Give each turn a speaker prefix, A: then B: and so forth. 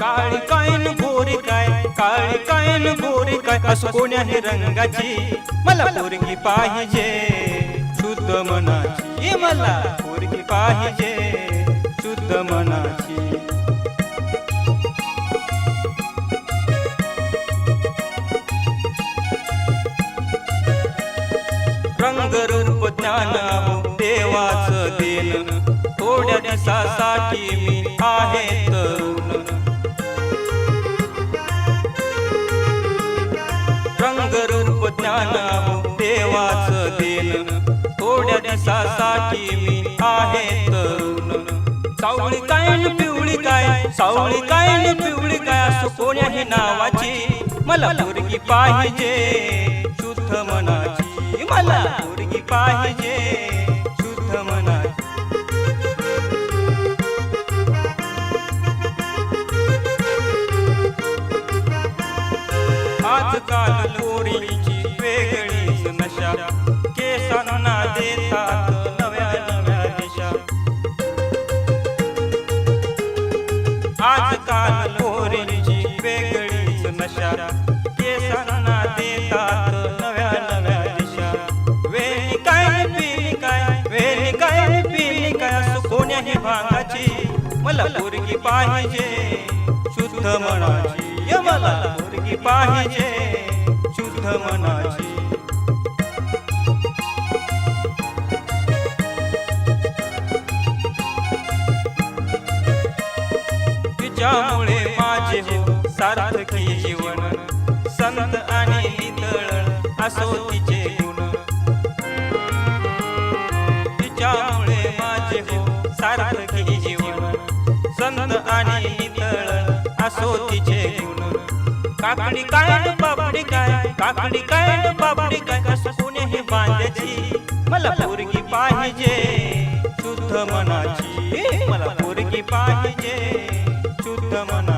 A: काळी कायन गोरी काय? काळी कायन गोरी काय? असं कोण्याही रंगाची? मला पोरगी पाहिजे. शुद्ध मनाची. मला पोरगी पाहिजे. शुद्ध मनाची. रंग रूप ज्ञान देवाच देवाचं देण. थोड्या दिवसासाठी मी ज्ञान देवाच देवाचं थोड्या दिवसासाठी मी आहे तरुण. सावळी काय न पिवळी काय? सावळी काय न पिवळी काय? असो कोण्याही नावाची मला मुलगी पाहिजे. शुद्ध मनाची मला मुलगी पाहिजे. शुद्ध मनाची. आजकाल वेगळीच केसांना देतात नव्या नव्या दिशा आजकाल पोरीची वेगळीच नशा केसांना देतात नव्या नव्या दिशा काय पिली काय काय पिली काय कोण्याही भागाची मला पोरगी पाहिजे शुद्ध मनाची मला पोरगी पाहिजे. शुद्ध मनाची. तुझ्यामुळे माझे हो सार्थकी जीवन. संत आणि नितळ असो तिचे गुण. तिच्यामुळे माझे हो सार्थकी जीवन. संत आणि नितळ असो तिचे गुण. काकडी काय बाबडी काय काकडी काय बाबडी काय कसं कोणीही बांधायची. मला पोरगी पाहिजे शुद्ध मनाची. मला पोरगी पाहिजे. ಶುದ್ಧ ಮನ